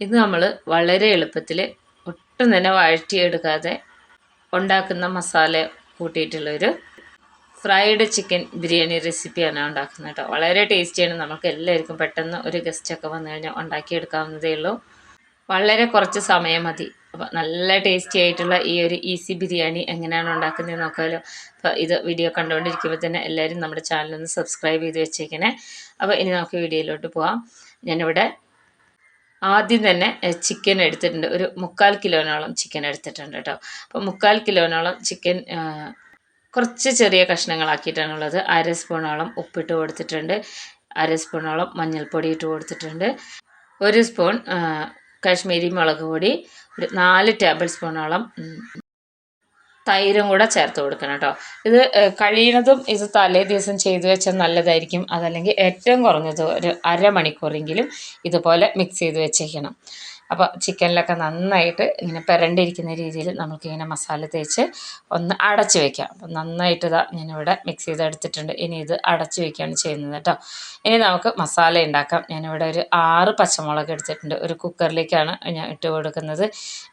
ഇത് നമ്മൾ വളരെ എളുപ്പത്തിൽ ഒട്ടും തന്നെ വഴറ്റിയെടുക്കാതെ ഉണ്ടാക്കുന്ന മസാല കൂട്ടിയിട്ടുള്ളൊരു ഫ്രൈഡ് ചിക്കൻ ബിരിയാണി റെസിപ്പിയാണ് ഉണ്ടാക്കുന്നത് കേട്ടോ വളരെ ടേസ്റ്റിയാണ് നമുക്ക് എല്ലാവർക്കും പെട്ടെന്ന് ഒരു ഗസ്റ്റൊക്കെ വന്നു കഴിഞ്ഞാൽ ഉണ്ടാക്കിയെടുക്കാവുന്നതേ ഉള്ളൂ. വളരെ കുറച്ച് സമയം മതി. അപ്പോൾ നല്ല ടേസ്റ്റി ആയിട്ടുള്ള ഈ ഒരു ഈസി ബിരിയാണി എങ്ങനെയാണ് ഉണ്ടാക്കുന്നത് നോക്കാമല്ലോ അപ്പോൾ ഇത് വീഡിയോ കണ്ടുകൊണ്ടിരിക്കുമ്പോൾ തന്നെ എല്ലാവരും നമ്മുടെ ചാനലൊന്ന് സബ്സ്ക്രൈബ് ചെയ്ത് വെച്ചേക്കണേ. അപ്പോൾ ഇനി നമുക്ക് വീഡിയോയിലോട്ട് പോവാം. ഞാനിവിടെ ആദ്യം തന്നെ ചിക്കൻ എടുത്തിട്ടുണ്ട്. ഒരു മുക്കാൽ കിലോനോളം ചിക്കൻ എടുത്തിട്ടുണ്ട് കേട്ടോ. അപ്പോൾ മുക്കാൽ കിലോനോളം ചിക്കൻ കുറച്ച് ചെറിയ കഷ്ണങ്ങളാക്കിയിട്ടാണുള്ളത്. അര സ്പൂണോളം ഉപ്പിട്ട് കൊടുത്തിട്ടുണ്ട്. അര സ്പൂണോളം മഞ്ഞൾപ്പൊടി ഇട്ട് കൊടുത്തിട്ടുണ്ട്. ഒരു സ്പൂൺ കാശ്മീരി മുളക് പൊടി. ഒരു നാല് ടേബിൾ സ്പൂണോളം തൈരും കൂടെ ചേർത്ത് കൊടുക്കണം കേട്ടോ. ഇത് കഴിയുന്നതും ഇത് തലേ ദിവസം ചെയ്തു വെച്ചാൽ നല്ലതായിരിക്കും. അതല്ലെങ്കിൽ ഏറ്റവും കുറഞ്ഞത് ഒരു അരമണിക്കൂറെങ്കിലും ഇതുപോലെ മിക്സ് ചെയ്ത് വെച്ചേക്കണം. അപ്പോൾ ചിക്കനിലൊക്കെ നന്നായിട്ട് ഇങ്ങനെ പെരണ്ടിരിക്കുന്ന രീതിയിൽ നമുക്കിങ്ങനെ മസാല തേച്ച് ഒന്ന് അടച്ച് വയ്ക്കാം അപ്പം നന്നായിട്ട് ഇതാ ഞാനിവിടെ മിക്സ് ചെയ്തെടുത്തിട്ടുണ്ട്. ഇനി ഇത് അടച്ച് വയ്ക്കുകയാണ് ചെയ്യുന്നത് കേട്ടോ. ഇനി നമുക്ക് മസാല ഉണ്ടാക്കാം. ഞാനിവിടെ ഒരു ആറ് പച്ചമുളക് എടുത്തിട്ടുണ്ട്. ഒരു കുക്കറിലേക്കാണ് ഞാൻ ഇട്ട് കൊടുക്കുന്നത്.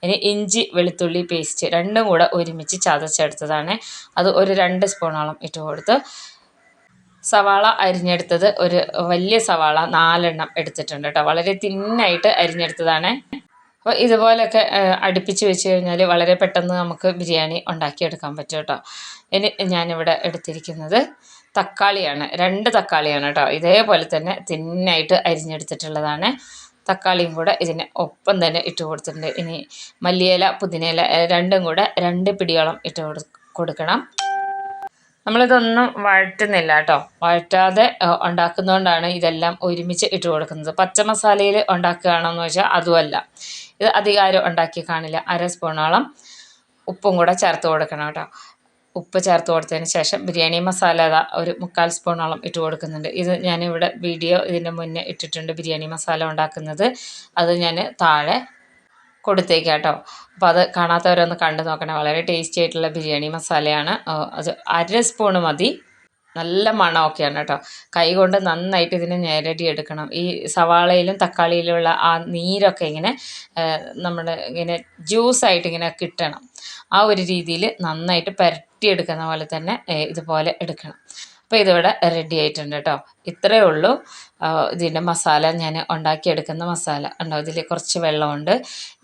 ഇനി ഇഞ്ചി വെളുത്തുള്ളി പേസ്റ്റ് രണ്ടും കൂടെ ഒരുമിച്ച് ചതച്ചെടുത്തതാണ്. അത് ഒരു രണ്ട് സ്പൂണോളം ഇട്ട് കൊടുത്ത് സവാള അരിഞ്ഞെടുത്തത് ഒരു വലിയ സവാള നാലെണ്ണം എടുത്തിട്ടുണ്ട് കേട്ടോ. വളരെ തിന്നായിട്ട് അരിഞ്ഞെടുത്തതാണ്. അപ്പോൾ ഇതുപോലെയൊക്കെ അടുപ്പിച്ച് വെച്ച് കഴിഞ്ഞാൽ വളരെ പെട്ടെന്ന് നമുക്ക് ബിരിയാണി ഉണ്ടാക്കിയെടുക്കാൻ പറ്റും കേട്ടോ. ഇനി ഞാനിവിടെ എടുത്തിരിക്കുന്നത് തക്കാളിയാണ്. രണ്ട് തക്കാളിയാണ് കേട്ടോ. ഇതേപോലെ തന്നെ തിന്നായിട്ട് അരിഞ്ഞെടുത്തിട്ടുള്ളതാണ്. തക്കാളിയും കൂടെ ഇതിന് ഒപ്പം തന്നെ ഇട്ട് കൊടുത്തിട്ടുണ്ട്. ഇനി മല്ലിയില പുതിനയില രണ്ടും കൂടെ രണ്ട് പിടിയോളം ഇട്ട് കൊടുക്കണം. നമ്മളിതൊന്നും വഴറ്റുന്നില്ല കേട്ടോ. വഴറ്റാതെ ഉണ്ടാക്കുന്നതുകൊണ്ടാണ് ഇതെല്ലാം ഒരുമിച്ച് ഇട്ട് കൊടുക്കുന്നത്. പച്ച മസാലയിൽ ഉണ്ടാക്കുകയാണെന്ന് വെച്ചാൽ അതുമല്ല. ഇത് അധികാരം ഉണ്ടാക്കി കാണില്ല. അര സ്പൂണോളം ഉപ്പും കൂടെ ചേർത്ത് കൊടുക്കണം കേട്ടോ. ഉപ്പ് ചേർത്ത് കൊടുത്തതിന് ശേഷം ബിരിയാണി മസാല ഒരു മുക്കാൽ സ്പൂണോളം ഇട്ട് കൊടുക്കുന്നുണ്ട്. ഇത് ഞാനിവിടെ വീഡിയോ ഇതിന്റെ മുന്നേ ഇട്ടിട്ടുണ്ട് ബിരിയാണി മസാല ഉണ്ടാക്കുന്നത്. അത് ഞാൻ താഴെ കൊടുത്തേക്കാം കേട്ടോ അപ്പോൾ അത് കാണാത്തവരൊന്ന് കണ്ടു നോക്കണേ. വളരെ ടേസ്റ്റി ആയിട്ടുള്ള ബിരിയാണി മസാലയാണ്. അത് അര സ്പൂണ് മതി. നല്ല മണമൊക്കെയാണ് കേട്ടോ. കൈ കൊണ്ട് നന്നായിട്ട് ഇതിനെ ഞെരടി എടുക്കണം. ഈ സവാളയിലും തക്കാളിയിലുള്ള ആ നീരൊക്കെ ഇങ്ങനെ നമ്മൾ ഇങ്ങനെ ജ്യൂസായിട്ട് ഇങ്ങനെ കിട്ടണം. ആ ഒരു രീതിയിൽ നന്നായിട്ട് പുരട്ടിയെടുക്കുന്ന പോലെ തന്നെ ഇതുപോലെ എടുക്കണം. അപ്പോൾ ഇതിവിടെ റെഡി ആയിട്ടുണ്ട് കേട്ടോ ഇത്രയേ ഉള്ളൂ. ഇതിന്റെ മസാല ഞാൻ ഉണ്ടാക്കിയെടുക്കുന്ന മസാല. ഉണ്ടോ ഇതിൽ കുറച്ച് വെള്ളമുണ്ട്.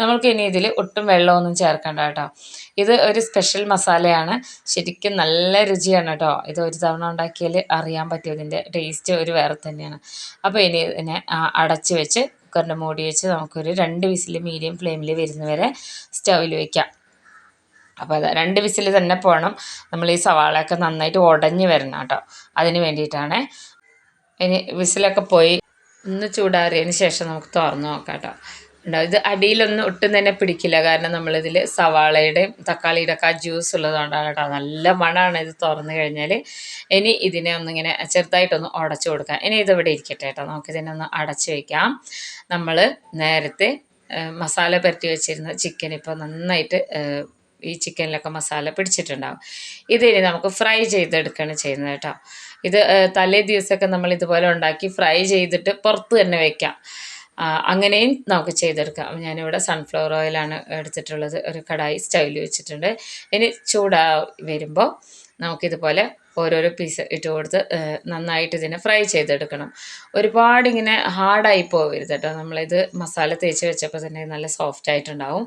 നമുക്ക് ഇനി ഇതിൽ ഒട്ടും വെള്ളമൊന്നും ചേർക്കണ്ട കേട്ടോ ഇത് ഒരു സ്പെഷ്യൽ മസാലയാണ്. ശരിക്കും നല്ല രുചിയാണ് കേട്ടോ ഇത് ഒരു തവണ ഉണ്ടാക്കിയാൽ അറിയാൻ പറ്റും ഇതിന്റെ ടേസ്റ്റ് ഒരു വേറെ തന്നെയാണ്. അപ്പോൾ ഇനി ഇതിനെ അടച്ച് വെച്ച് കുക്കറിന്റെ മൂടി വെച്ച് നമുക്കൊരു രണ്ട് വിസിൽ മീഡിയം ഫ്ലെയിമിൽ വരുന്നവരെ സ്റ്റൗവിൽ വയ്ക്കാം അപ്പോൾ അത് രണ്ട് വിസിൽ തന്നെ പോകണം നമ്മൾ ഈ സവാളയൊക്കെ നന്നായിട്ട് ഉടഞ്ഞു വരണം കേട്ടോ. അതിന് വേണ്ടിയിട്ടാണ്. ഇനി വിസിലൊക്കെ പോയി ഒന്ന് ചൂടാറിയതിന് ശേഷം നമുക്ക് തുറന്ന് നോക്കാം കേട്ടോ. ഇത് അടിയിലൊന്നും ഒട്ടും തന്നെ പിടിക്കില്ല. കാരണം നമ്മളിതിൽ സവാളയുടെയും തക്കാളിയുടെ ഒക്കെ ആ ജ്യൂസ് ഉള്ളതുകൊണ്ടാണ് കേട്ടോ. നല്ല മണമാണ് ഇത് തുറന്നു കഴിഞ്ഞാൽ ഇനി ഇതിനെ ഒന്നിങ്ങനെ ചെറുതായിട്ടൊന്ന് ഉടച്ചു കൊടുക്കാം. ഇനി ഇതിവിടെ ഇരിക്കട്ടെ കേട്ടോ. നമുക്കിതിനെ ഒന്ന് അടച്ചു വയ്ക്കാം നമ്മൾ നേരത്തെ മസാല പുരട്ടി വെച്ചിരുന്ന ചിക്കൻ ഇപ്പോൾ നന്നായിട്ട് ഈ ചിക്കനിലൊക്കെ മസാല പിടിച്ചിട്ടുണ്ടാകും ഇതിനി നമുക്ക് ഫ്രൈ ചെയ്തെടുക്കുകയാണ് ചെയ്യുന്നത് കേട്ടോ. ഇത് തലേ ദിവസമൊക്കെ നമ്മൾ ഇതുപോലെ ഉണ്ടാക്കി ഫ്രൈ ചെയ്തിട്ട് പുറത്ത് തന്നെ വെക്കാം. അങ്ങനെയും നമുക്ക് ചെയ്തെടുക്കാം. ഞാനിവിടെ സൺഫ്ലവർ ഓയിലാണ് എടുത്തിട്ടുള്ളത്. ഒരു കടായി സ്റ്റൈൽ വെച്ചിട്ടുണ്ട്. ഇനി ചൂടാ വരുമ്പോൾ നമുക്കിതുപോലെ ഓരോരോ പീസ് ഇട്ട് കൊടുത്ത് നന്നായിട്ട് ഇതിനെ ഫ്രൈ ചെയ്തെടുക്കണം. ഒരുപാട് ഇങ്ങനെ ഹാർഡായി പോകരുത് കേട്ടോ. നമ്മളിത് മസാല തേച്ച് വെച്ചപ്പോൾ തന്നെ നല്ല സോഫ്റ്റ് ആയിട്ടുണ്ടാവും.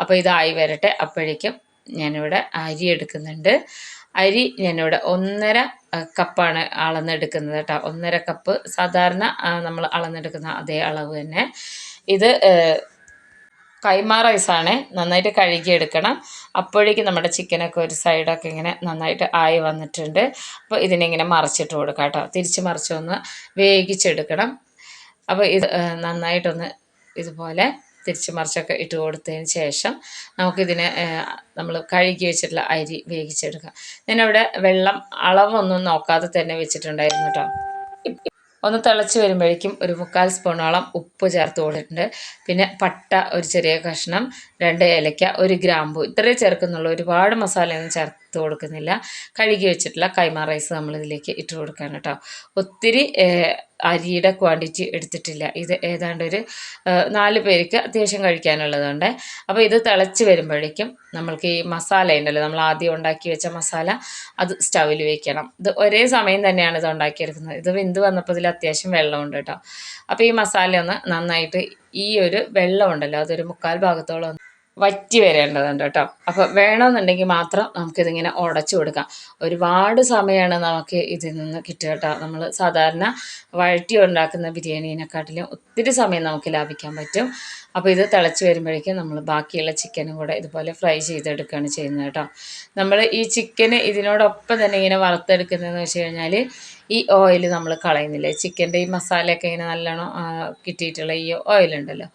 അപ്പോൾ ഇതായി വരട്ടെ. അപ്പോഴേക്കും ഞാനിവിടെ അരി എടുക്കുന്നുണ്ട്. അരി ഞാനിവിടെ ഒന്നര കപ്പാണ് അളന്നെടുക്കുന്നത് കേട്ടോ. ഒന്നര കപ്പ് സാധാരണ നമ്മൾ അളന്നെടുക്കുന്ന അതേ അളവ് തന്നെ. ഇത് കൈമാ റൈസാണ്. നന്നായിട്ട് കഴുകിയെടുക്കണം. അപ്പോഴേക്കും നമ്മുടെ ചിക്കനൊക്കെ ഒരു സൈഡൊക്കെ ഇങ്ങനെ നന്നായിട്ട് ആയി വന്നിട്ടുണ്ട്. അപ്പോൾ ഇതിനിങ്ങനെ മറിച്ചിട്ട് കൊടുക്കാം കേട്ടോ. തിരിച്ച് മറിച്ചൊന്ന് വേവിച്ചെടുക്കണം. അപ്പോൾ ഇത് നന്നായിട്ടൊന്ന് ഇതുപോലെ തിരിച്ച് മറിച്ചൊക്കെ ഇട്ട് കൊടുത്തതിന് ശേഷം നമുക്കിതിനെ നമ്മൾ കഴുകി വെച്ചിട്ടുള്ള അരി വേവിച്ചെടുക്കാം. ഞാനവിടെ വെള്ളം അളവൊന്നും നോക്കാതെ തന്നെ വെച്ചിട്ടുണ്ടായിരുന്നു കേട്ടോ. ഒന്ന് തിളച്ച് വരുമ്പോഴേക്കും ഒരു മുക്കാൽ സ്പൂണോളം ഉപ്പ് ചേർത്ത് കൊടുത്തിട്ടുണ്ട്. പിന്നെ പട്ട ഒരു ചെറിയ കഷ്ണം രണ്ട് ഏലക്ക ഒരു ഗ്രാമ്പു ഇത്രയേ ചേർക്കുന്നുള്ളൂ. ഒരുപാട് മസാലയൊന്നും ചേർ ചേർത്ത് കൊടുക്കുന്നില്ല. കഴുകി വെച്ചിട്ടുള്ള കൈമ റൈസ് നമ്മൾ ഇതിലേക്ക് ഇട്ട് കൊടുക്കുകയാണ് കേട്ടോ. ഒത്തിരി അരിയുടെ ക്വാണ്ടിറ്റി എടുത്തിട്ടില്ല. ഇത് ഏതാണ്ട് ഒരു നാല് പേർക്ക് അത്യാവശ്യം കഴിക്കാനുള്ളതുണ്ട്. അപ്പോൾ ഇത് തിളച്ച് വരുമ്പോഴേക്കും നമ്മൾക്ക് ഈ മസാല ഉണ്ടല്ലോ നമ്മൾ ആദ്യം ഉണ്ടാക്കി വെച്ച മസാല അത് സ്റ്റൗവിൽ വെക്കണം. ഇത് ഒരേ സമയം തന്നെയാണ് ഇത് ഉണ്ടാക്കിയെടുക്കുന്നത്. ഇത് വെന്ത് വന്നപ്പോൾ ഇതിൽ അത്യാവശ്യം വെള്ളമുണ്ട് കേട്ടോ. അപ്പോൾ ഈ മസാല ഒന്ന് നന്നായിട്ട് ഈ ഒരു വെള്ളമുണ്ടല്ലോ അതൊരു മുക്കാൽ ഭാഗത്തോളം വറ്റി വരേണ്ടതുണ്ട് കേട്ടോ. അപ്പോൾ വേണമെന്നുണ്ടെങ്കിൽ മാത്രം നമുക്കിതിങ്ങനെ ഉടച്ചു കൊടുക്കാം. ഒരുപാട് സമയമാണ് നമുക്ക് ഇതിൽ നിന്ന് കിട്ടുക കേട്ടോ. നമ്മൾ സാധാരണ വഴറ്റി ഉണ്ടാക്കുന്ന ബിരിയാണീനെക്കാട്ടിലും ഒത്തിരി സമയം നമുക്ക് ലാഭിക്കാൻ പറ്റും. അപ്പോൾ ഇത് തിളച്ച് വരുമ്പോഴേക്കും നമ്മൾ ബാക്കിയുള്ള ചിക്കനും കൂടെ ഇതുപോലെ ഫ്രൈ ചെയ്തെടുക്കുകയാണ് ചെയ്യുന്നത് കേട്ടോ. നമ്മൾ ഈ ചിക്കന് ഇതിനോടൊപ്പം തന്നെ ഇങ്ങനെ വറുത്തെടുക്കുന്നതെന്ന് വെച്ച് കഴിഞ്ഞാൽ ഈ ഓയിൽ നമ്മൾ കളയുന്നില്ല? ചിക്കന്റെ ഈ മസാലയൊക്കെ ഇങ്ങനെ നല്ലോണം കിട്ടിയിട്ടുള്ള ഈ ഓയിലുണ്ടല്ലോ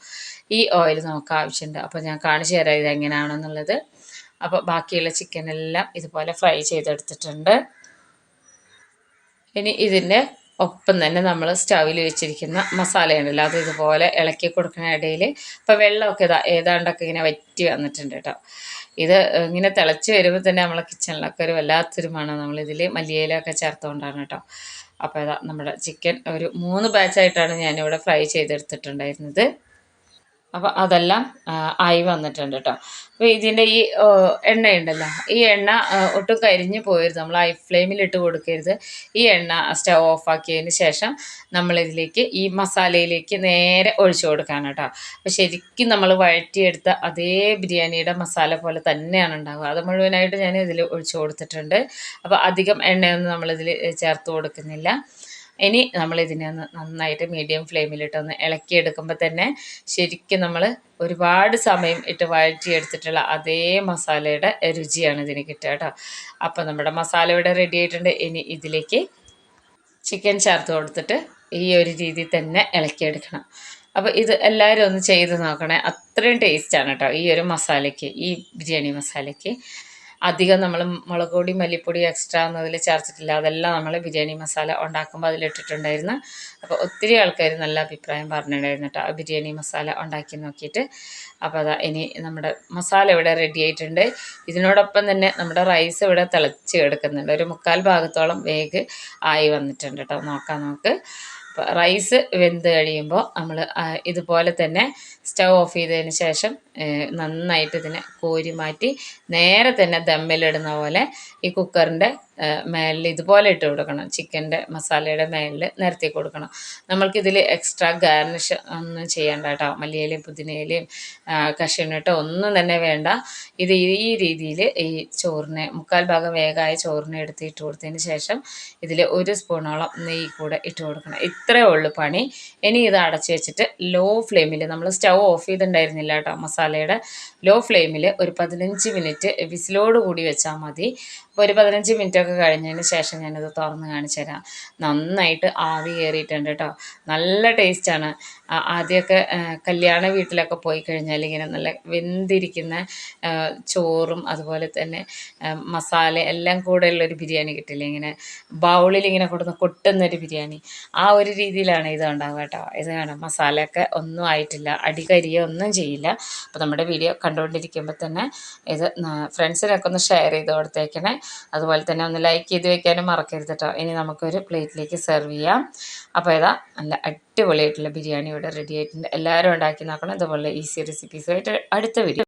ഈ ഓയിൽ നമുക്ക് ആവശ്യമുണ്ട്. അപ്പോൾ ഞാൻ കാണിച്ചു തരാം ഇത് എങ്ങനെയാണെന്നുള്ളത്. അപ്പോൾ ബാക്കിയുള്ള ചിക്കനെല്ലാം ഇതുപോലെ ഫ്രൈ ചെയ്തെടുത്തിട്ടുണ്ട്. ഇനി ഇതിന്റെ ഒപ്പം തന്നെ നമ്മൾ സ്റ്റൗവിൽ വെച്ചിരിക്കുന്ന മസാലയുണ്ടല്ലോ അത് ഇതുപോലെ ഇളക്കി കൊടുക്കുന്ന ഇടയിൽ ഇപ്പോൾ വെള്ളമൊക്കെ ഇതാ ഏതാണ്ടൊക്കെ ഇങ്ങനെ വറ്റി വന്നിട്ടുണ്ട് കേട്ടോ. ഇത് ഇങ്ങനെ തിളച്ച് വരുമ്പോൾ തന്നെ നമ്മളെ കിച്ചണിലൊക്കെ ഒരു വല്ലാത്തൊരു മണം നമ്മളിതിൽ മല്ലിയിലൊക്കെ ചേർത്തുകൊണ്ടാണ് കേട്ടോ. അപ്പോൾ ഇതാ നമ്മുടെ ചിക്കൻ ഒരു മൂന്ന് ബാച്ചായിട്ടാണ് ഞാനിവിടെ ഫ്രൈ ചെയ്തെടുത്തിട്ടുണ്ടായിരുന്നത്. അപ്പോൾ അതെല്ലാം ആയി വന്നിട്ടുണ്ട് കേട്ടോ അപ്പോൾ ഇതിന്റെ ഈ എണ്ണയുണ്ടല്ലോ ഈ എണ്ണ ഒട്ടും കരിഞ്ഞു പോയരുത്. നമ്മൾ ഹൈ ഫ്ലെയിമിലിട്ട് കൊടുക്കരുത്. ഈ എണ്ണ സ്റ്റവ് ഓഫാക്കിയതിന് ശേഷം നമ്മളിതിലേക്ക് ഈ മസാലയിലേക്ക് നേരെ ഒഴിച്ചു കൊടുക്കാൻ കേട്ടോ അപ്പോൾ ശരിക്കും നമ്മൾ വഴറ്റിയെടുത്ത അതേ ബിരിയാണിയുടെ മസാല പോലെ തന്നെയാണ് ഉണ്ടാവുക. അത് മുഴുവനായിട്ട് ഞാൻ ഇതിൽ ഒഴിച്ചു കൊടുത്തിട്ടുണ്ട്. അപ്പോൾ അധികം എണ്ണയൊന്നും നമ്മളിതിൽ ചേർത്ത് കൊടുക്കുന്നില്ല. ഇനി നമ്മൾ ഇതിനെ ഒന്ന് നന്നായിട്ട് മീഡിയം ഫ്ലെയിമിലിട്ടൊന്ന് ഇളക്കിയെടുക്കുമ്പോൾ തന്നെ ശരിക്കും നമ്മൾ ഒരുപാട് സമയം ഇട്ട് വഴറ്റിയെടുത്തിട്ടുള്ള അതേ മസാലയുടെ രുചിയാണ് ഇതിന് കിട്ടുക കേട്ടോ. അപ്പോൾ നമ്മുടെ മസാല ഇവിടെ റെഡി ആയിട്ടുണ്ട്. ഇനി ഇതിലേക്ക് ചിക്കൻ ചേർത്ത് കൊടുത്തിട്ട് ഈ ഒരു രീതി തന്നെ ഇളക്കിയെടുക്കണം. അപ്പോൾ ഇത് എല്ലാവരും ഒന്ന് ചെയ്ത് നോക്കണേ. അത്രയും ടേസ്റ്റാണ് കേട്ടോ ഈ ഒരു മസാലയ്ക്ക് ഈ ബിരിയാണി മസാലയ്ക്ക്. അധികം നമ്മൾ മുളക് പൊടി മല്ലിപ്പൊടി എക്സ്ട്രാ ഒന്നും അതിൽ ചേർത്തിട്ടില്ല. അതെല്ലാം നമ്മൾ ബിരിയാണി മസാല ഉണ്ടാക്കുമ്പോൾ അതിലിട്ടിട്ടുണ്ടായിരുന്നു. അപ്പോൾ ഒത്തിരി ആൾക്കാർ നല്ല അഭിപ്രായം പറഞ്ഞിട്ടുണ്ടായിരുന്നു കേട്ടോ ബിരിയാണി മസാല ഉണ്ടാക്കി നോക്കിയിട്ട്. അപ്പോൾ അതാ ഇനി നമ്മുടെ മസാല ഇവിടെ റെഡി ആയിട്ടുണ്ട്. ഇതിനോടൊപ്പം തന്നെ നമ്മുടെ റൈസ് ഇവിടെ തിളച്ച് കിടക്കുന്നുണ്ട്. ഒരു മുക്കാൽ ഭാഗത്തോളം വേഗ് ആയി വന്നിട്ടുണ്ട് കേട്ടോ നോക്കാം നമുക്ക്. റൈസ് വെന്ത് കഴിയുമ്പോൾ നമ്മൾ ഇതുപോലെ തന്നെ സ്റ്റൗ ഓഫ് ചെയ്തതിന് ശേഷം നന്നായിട്ട് ഇതിനെ കോരി മാറ്റി നേരെ തന്നെ ദമ്മിലിടുന്ന പോലെ ഈ കുക്കറിന്റെ മേലിൽ ഇതുപോലെ ഇട്ട് കൊടുക്കണം. ചിക്കന്റെ മസാലയുടെ മേലിൽ നിരത്തി കൊടുക്കണം. നമ്മൾക്കിതിൽ എക്സ്ട്രാ ഗാർണിഷ് ഒന്നും ചെയ്യേണ്ട കേട്ടോ. മല്ലിയിലയും പുതിനയിലയും കഷ്ണിട്ടോ ഒന്നും തന്നെ വേണ്ട. ഇത് ഈ രീതിയിൽ ഈ ചോറിനെ മുക്കാൽ ഭാഗം വേഗമായ ചോറിനെ എടുത്ത് ഇട്ട് കൊടുത്തതിന് ശേഷം ഇതിൽ ഒരു സ്പൂണോളം നെയ്യ് കൂടെ ഇട്ട് കൊടുക്കണം. ഇത്രയേ ഉള്ളൂ പണി. ഇനി ഇത് അടച്ചു വെച്ചിട്ട് ലോ ഫ്ലെയിമിൽ നമ്മൾ സ്റ്റൗ ഓഫ് ചെയ്തിട്ടുണ്ടായിരുന്നില്ല കേട്ടോ മസാലയുടെ. ലോ ഫ്ലെയിമിൽ ഒരു പതിനഞ്ച് മിനിറ്റ് വിസിലോട് കൂടി വെച്ചാൽ മതി. അപ്പോൾ ഒരു പതിനഞ്ച് മിനിറ്റ് ഒക്കെ കഴിഞ്ഞതിന് ശേഷം ഞാനത് തുറന്ന് കാണിച്ചു തരാം. നന്നായിട്ട് ആവി കയറിയിട്ടുണ്ട് കേട്ടോ നല്ല ടേസ്റ്റാണ്. ആദ്യമൊക്കെ കല്യാണ വീട്ടിലൊക്കെ പോയി കഴിഞ്ഞാൽ ഇങ്ങനെ നല്ല വെന്തിരിക്കുന്ന ചോറും അതുപോലെ തന്നെ മസാല എല്ലാം കൂടെ ഉള്ളൊരു ബിരിയാണി കിട്ടില്ല? ഇങ്ങനെ ബൗളിൽ ഇങ്ങനെ കൊടുക്കുന്ന കൊട്ടുന്നൊരു ബിരിയാണി. ആ ഒരു രീതിയിലാണ് ഇത് ഉണ്ടാവുക കേട്ടോ ഇത് വേണം മസാലയൊക്കെ ഒന്നും ആയിട്ടില്ല. അടികരിയോ ഒന്നും ചെയ്യില്ല. അപ്പോൾ നമ്മുടെ വീഡിയോ കണ്ടുകൊണ്ടിരിക്കുമ്പോൾ തന്നെ ഇത് ഫ്രണ്ട്സിനൊക്കെ ഒന്ന് ഷെയർ ചെയ്ത് കൊടുത്തേക്കണേ. അതുപോലെ തന്നെ ഒന്ന് ലൈക്ക് ചെയ്ത് വെക്കാനും മറക്കരുത് കേട്ടോ ഇനി നമുക്കൊരു പ്ലേറ്റിലേക്ക് സെർവ് ചെയ്യാം. അപ്പോൾ ഇതാ നല്ല അടിപൊളിയായിട്ടുള്ള ബിരിയാണി ഇവിടെ റെഡി ആയിട്ടുണ്ട്. എല്ലാവരും ഉണ്ടാക്കി നോക്കണം. ഇതുപോലെ ഈസി റെസിപ്പീസുമായിട്ട് അടുത്ത വീഡിയോ